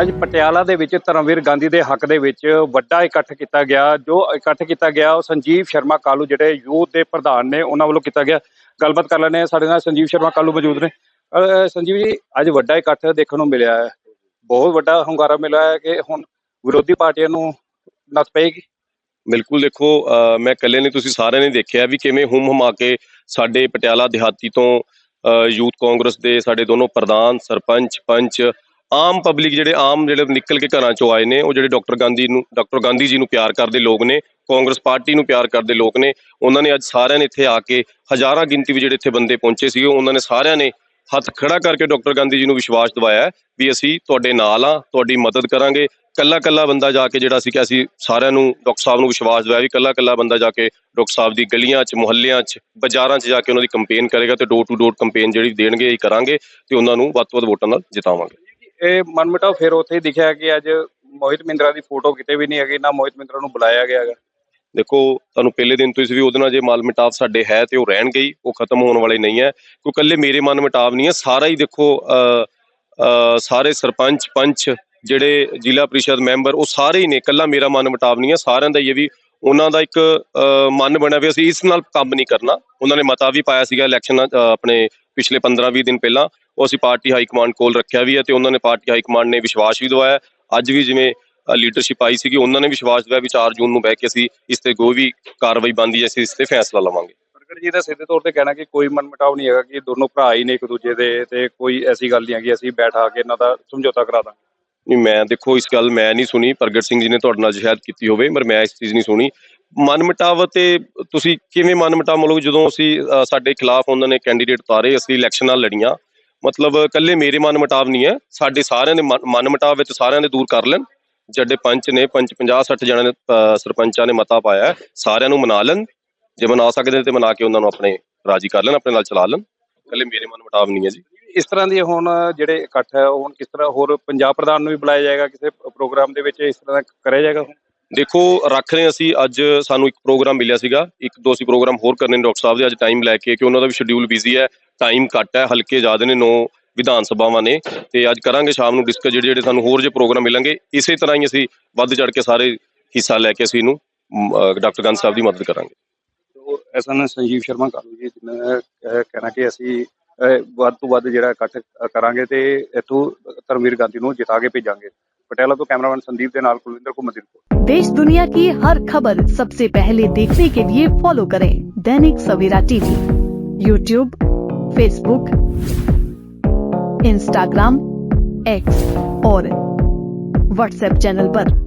ਅੱਜ ਪਟਿਆਲਾ ਦੇ ਵਿੱਚ ਧਰਮਵੀਰ ਗਾਂਧੀ ਦੇ ਹੱਕ ਦੇ ਵਿੱਚ ਵੱਡਾ ਇਕੱਠ ਕੀਤਾ ਗਿਆ। ਜੋ ਇਕੱਠ ਕੀਤਾ ਗਿਆ, ਉਹ ਸੰਜੀਵ ਸ਼ਰਮਾ ਕਾਲੂ ਜਿਹੜੇ ਯੂਥ ਦੇ ਪ੍ਰਧਾਨ ਨੇ, ਉਹਨਾਂ ਵੱਲੋਂ ਕੀਤਾ ਗਿਆ। ਗੱਲਬਾਤ ਕਰ ਲੈਣੇ ਸਾਡੇ ਨਾਲ ਸੰਜੀਵ ਸ਼ਰਮਾ ਕਾਲੂ ਮੌਜੂਦ ਨੇ। ਸੰਜੀਵ ਜੀ, ਅੱਜ ਵੱਡਾ ਇਕੱਠ ਦੇਖਣ ਨੂੰ ਮਿਲਿਆ ਹੈ। ਬਹੁਤ ਵੱਡਾ ਹੁੰਗਾਰਾ ਮਿਲਿਆ ਹੈ ਕਿ ਹੁਣ ਵਿਰੋਧੀ ਪਾਰਟੀਆਂ ਨੂੰ ਨੱਥ ਪਏਗੀ। ਬਿਲਕੁਲ ਦੇਖੋ ਮੈਂ ਇਕੱਲੇ ਨਹੀਂ, ਤੁਸੀਂ ਸਾਰਿਆਂ ਨੇ ਦੇਖਿਆ ਵੀ ਕਿਵੇਂ ਹੁਮ ਹਮਾ ਕੇ ਸਾਡੇ ਪਟਿਆਲਾ ਦਿਹਾਤੀ ਤੋਂ ਯੂਥ ਕਾਂਗਰਸ ਦੇ ਸਾਡੇ ਦੋਨੋਂ ਪ੍ਰਧਾਨ, ਸਰਪੰਚ, ਪੰਚ ਆਮ ਪਬਲਿਕ ਜਿਹੜੇ ਆਮ ਜਿਹੜੇ ਨਿਕਲ ਕੇ ਘਰਾਂ ਚੋਂ ਆਏ ਨੇ, ਉਹ ਜਿਹੜੇ ਡਾਕਟਰ ਗਾਂਧੀ ਨੂੰ ਡਾਕਟਰ ਗਾਂਧੀ ਜੀ ਨੂੰ ਪਿਆਰ ਕਰਦੇ ਲੋਕ ਨੇ, ਕਾਂਗਰਸ ਪਾਰਟੀ ਨੂੰ ਪਿਆਰ ਕਰਦੇ ਲੋਕ ਨੇ, ਉਹਨਾਂ ਨੇ ਅੱਜ ਸਾਰਿਆਂ ਨੇ ਇੱਥੇ ਆ ਕੇ ਹਜ਼ਾਰਾਂ ਗਿਣਤੀ ਵਿੱਚ ਜਿਹੜੇ ਇੱਥੇ ਬੰਦੇ ਪਹੁੰਚੇ ਸੀਗੇ, ਉਹਨਾਂ ਨੇ ਸਾਰਿਆਂ ਨੇ ਹੱਥ ਖੜਾ ਕਰਕੇ ਡਾਕਟਰ ਗਾਂਧੀ ਜੀ ਨੂੰ ਵਿਸ਼ਵਾਸ ਦਿਵਾਇਆ ਵੀ ਅਸੀਂ ਤੁਹਾਡੇ ਨਾਲ ਆ ਤੁਹਾਡੀ ਮਦਦ ਕਰਾਂਗੇ। ਕੱਲਾ ਕੱਲਾ ਬੰਦਾ ਜਾ ਕੇ ਜਿਹੜਾ ਸੀ ਕਿ ਅਸੀਂ ਸਾਰਿਆਂ ਨੂੰ ਡਾਕਟਰ ਸਾਹਿਬ ਨੂੰ ਵਿਸ਼ਵਾਸ ਦਿਵਾਇਆ ਵੀ ਕੱਲਾ ਕੱਲਾ ਬੰਦਾ ਜਾ ਕੇ ਡਾਕਟਰ ਸਾਹਿਬ ਦੀ ਗਲੀਆਂ 'ਚ, ਮੁਹੱਲਿਆਂ 'ਚ, ਬਾਜ਼ਾਰਾਂ 'ਚ ਜਾ ਕੇ ਉਹਨਾਂ ਦੀ ਕੰਪੇਨ ਕਰੇਗਾ ਤੇ ਡੋਰ ਟੂ ਡੋਰ ਕੰਪੇਨ ਜਿਹੜੀ ਦੇਣਗੇ, ਇਹ ਕਰਾਂਗੇ ਤੇ ਉਹਨਾਂ ਨੂੰ ਵੱਧ ਤੋਂ ਵੱਧ ਵੋਟਾਂ ਨਾਲ ਜਿਤਾਵਾਂਗੇ। ਇਹ ਮਨਮਟਾਵ ਫਿਰ ਉੱਥੇ ਦਿਖਿਆ ਕਿ ਅੱਜ ਮੋਹਿਤ ਮਿੰਦਰਾ ਦੀ ਫੋਟੋ ਕਿਤੇ ਵੀ ਨਹੀਂ ਹੈਗੀ, ਨਾ ਮੋਹਿਤ ਮਿੰਦਰਾ ਨੂੰ ਬੁਲਾਇਆ ਗਿਆ ਹੈਗਾ। ਦੇਖੋ, ਤੁਹਾਨੂੰ ਪਹਿਲੇ ਦਿਨ ਤੋਂ ਇਸ ਵੀ ਉਹਦੇ ਨਾਲ ਜੇ ਮਨ ਮਿਟਾਵ ਸਾਡੇ ਹੈ ਤੇ ਉਹ ਰਹਿਣਗੇ ਹੀ, ਉਹ ਖਤਮ ਹੋਣ ਵਾਲੇ ਨਹੀਂ ਹੈ। ਕਿਉਂ ਇਕੱਲੇ ਮੇਰੇ ਮਨ ਮਿਟਾਵ ਨਹੀਂ ਹੈ, ਸਾਰਾ ਹੀ ਦੇਖੋ ਸਾਰੇ ਸਰਪੰਚ, ਪੰਚ, ਜਿਹੜੇ ਜ਼ਿਲ੍ਹਾ ਪ੍ਰੀਸ਼ਦ ਮੈਂਬਰ, ਉਹ ਸਾਰੇ ਹੀ ਨੇ, ਇਕੱਲਾ ਮੇਰਾ ਮਨ ਮਿਟਾਵ ਨਹੀਂ ਹੈ, ਸਾਰਿਆਂ ਦਾ ਇਹ ਵੀ ਉਹਨਾਂ ਦਾ ਇੱਕ ਮਨ ਬਣਿਆ ਵੀ ਅਸੀਂ ਇਸ ਨਾਲ ਕੰਮ ਨਹੀਂ ਕਰਨਾ। ਉਹਨਾਂ ਨੇ ਮਤਾ ਵੀ ਪਾਇਆ ਸੀਗਾ ਇਲੈਕਸ਼ਨ ਆਪਣੇ ਪਿਛਲੇ 15-20 ਦਿਨ ਪਹਿਲਾਂ ਉਹ ਅਸੀਂ ਪਾਰਟੀ ਹਾਈ ਕਮਾਂਡ ਕੋਲ ਰੱਖਿਆ ਵੀ ਹੈ ਤੇ ਉਹਨਾਂ ਨੇ ਪਾਰਟੀ ਹਾਈ ਕਮਾਂਡ ਨੇ ਵਿਸ਼ਵਾਸ ਵੀ ਦਵਾਇਆ। ਅੱਜ ਵੀ ਜਿਵੇਂ ਲੀਡਰਸ਼ਿਪ ਆਈ ਸੀਗੀ ਉਹਨਾਂ ਨੇ ਵਿਸ਼ਵਾਸ ਦਿਵਾਇਆ ਵੀ 4 ਜੂਨ ਨੂੰ ਬਹਿ ਕੇ ਅਸੀਂ ਇਸ ਤੇ ਕੋਈ ਵੀ ਕਾਰਵਾਈ ਬੰਦੀ ਅਸੀਂ ਇਸ ਤੇ ਫੈਸਲਾ ਲਵਾਂਗੇ। ਪ੍ਰਗਟ ਜੀ ਦਾ ਸਿੱਧੇ ਤੌਰ ਤੇ ਕਹਿਣਾ ਕਿ ਕੋਈ ਮਨਮਟਾਵ ਨਹੀਂ ਹੈਗਾ ਕਿ ਦੋਨੋਂ ਭਰਾ ਹੀ ਨੇ ਇੱਕ ਦੂਜੇ ਦੇ ਤੇ ਕੋਈ ਐਸੀ ਗੱਲ ਨਹੀਂ ਹੈਗੀ ਅਸੀਂ ਬੈਠਾ ਕੇ ਇਹਨਾਂ ਦਾ ਸਮਝੌਤਾ ਕਰਾ ਦਾਂਗੇ। ਨਹੀਂ ਮੈਂ ਦੇਖੋ ਇਸ ਗੱਲ ਮੈਂ ਨਹੀਂ ਸੁਣੀ ਪ੍ਰਗਟ ਸਿੰਘ ਜੀ ਨੇ ਤੁਹਾਡੇ ਨਾਲ ਸ਼ਾਇਦ ਕੀਤੀ ਹੋਵੇ ਪਰ ਮੈਂ ਇਸ ਚੀਜ਼ ਨਹੀਂ ਸੁਣੀ। ਮਨਮਟਾਵ ਤੇ ਤੁਸੀਂ ਕਿਵੇਂ ਮਨਮਟਾਵ, ਮਤਲਬ ਜਦੋਂ ਅਸੀਂ ਸਾਡੇ ਖਿਲਾਫ ਉਹਨਾਂ ਨੇ ਕੈਂਡੀਡੇਟ ਉਤਾਰੇ, ਅਸੀਂ ਇਲੈਕਸ਼ਨਾਂ ਲੜੀਆਂ, ਮਤਲਬ ਇਕੱਲੇ ਮੇਰੇ ਮਨਮਟਾਵ ਨਹੀਂ ਹੈ, ਸਾਡੇ ਸਾਰਿਆਂ ਦੇ ਮਨਮਟਾਵ ਵਿੱਚ ਸਾਰਿਆਂ ਦੇ ਦੂਰ ਕਰ ਲੈਣ, ਜਿਹੜੇ ਪੰਚ ਨੇ ਪੰਚ 50 60 ਜਣਾਂ ਨੇ ਸਰਪੰਚਾਂ ਨੇ ਮਤਾ ਪਾਇਆ, ਸਾਰਿਆਂ ਨੂੰ ਮਨਾ ਲੈਣ, ਜੇ ਮਨਾ ਸਕਦੇ ਤੇ ਮਨਾ ਕੇ ਉਹਨਾਂ ਨੂੰ ਆਪਣੇ ਰਾਜੀ ਕਰ ਲੈਣ, ਆਪਣੇ ਨਾਲ ਚਲਾ ਲੈਣ, ਇਕੱਲੇ ਮੇਰੇ ਮਨਮਟਾਵ ਨਹੀਂ ਹੈ ਜੀ। ਇਸ ਤਰ੍ਹਾਂ ਦੀ ਹੁਣ ਜਿਹੜੇ ਇਕੱਠ ਹੈ, ਉਹ ਹੁਣ ਕਿਸ ਤਰ੍ਹਾਂ, ਹੋਰ ਪੰਜਾਬ ਪ੍ਰਧਾਨ ਨੂੰ ਵੀ ਬੁਲਾਇਆ ਜਾਏਗਾ, ਕਿਸੇ ਪ੍ਰੋਗਰਾਮ ਦੇ ਵਿੱਚ ਇਸ ਤਰ੍ਹਾਂ ਦਾ ਕਰਿਆ ਜਾਏਗਾ ਦੇਖੋ, ਰੱਖ ਰਹੇ ਅਸੀਂ, ਅੱਜ ਸਾਨੂੰ ਇੱਕ ਪ੍ਰੋਗਰਾਮ ਮਿਲਿਆ ਸੀਗਾ, ਇੱਕ ਦੋ ਅਸੀਂ ਪ੍ਰੋਗਰਾਮ ਹੋਰ ਕਰਨੇ ਨੇ ਡਾਕਟਰ ਸਾਹਿਬ ਦੇ, ਅੱਜ ਟਾਈਮ ਲੈ ਕੇ ਕਿ ਉਹਨਾਂ ਦਾ ਵੀ ਸ਼ਡਿਊਲ ਬਿਜ਼ੀ ਹੈ ਟਾਈਮ ਘੱਟ ਹੈ, ਹਲਕੇ ਜ਼ਿਆਦਾ ਨੇ, ਨੌ ਵਿਧਾਨ ਸਭਾਵਾਂ ਨੇ, ਤੇ ਅੱਜ ਕਰਾਂਗੇ ਸ਼ਾਮ ਨੂੰ ਡਿਸਕਸ ਜਿਹੜੇ ਜਿਹੜੇ ਸਾਨੂੰ ਹੋਰ ਜੇ ਪ੍ਰੋਗਰਾਮ ਮਿਲਣਗੇ, ਇਸੇ ਤਰ੍ਹਾਂ ਹੀ ਅਸੀਂ ਵੱਧ ਚੜ ਕੇ ਸਾਰੇ ਹਿੱਸਾ ਲੈ ਕੇ ਅਸੀਂ ਇਹਨੂੰ ਡਾਕਟਰ ਗੰਨ ਸਾਹਿਬ ਦੀ ਮਦਦ ਕਰਾਂਗੇ। ਐਸਾ ਨਾ ਸੰਜੀਵ ਸ਼ਰਮਾ ਕਾਲੂ ਜੀ ਨੇ ਕਹਿਣਾ ਕਿ ਅਸੀਂ ਵੱਧ ਤੋਂ ਵੱਧ ਜਿਹੜਾ ਇਕੱਠ ਕਰਾਂਗੇ ਤੇ ਇੱਥੋਂ ਧਰਮਵੀਰ ਗਾਂਧੀ ਨੂੰ ਜਿਤਾ ਕੇ ਭੇਜਾਂਗੇ। पटियाला तो कैमरामैन संदीप के नाल कुलविंदर घुमदिल को देश दुनिया की हर खबर सबसे पहले देखने के लिए फॉलो करें Dainik Savera TV YouTube Facebook Instagram X और व्हाट्सएप चैनल आरोप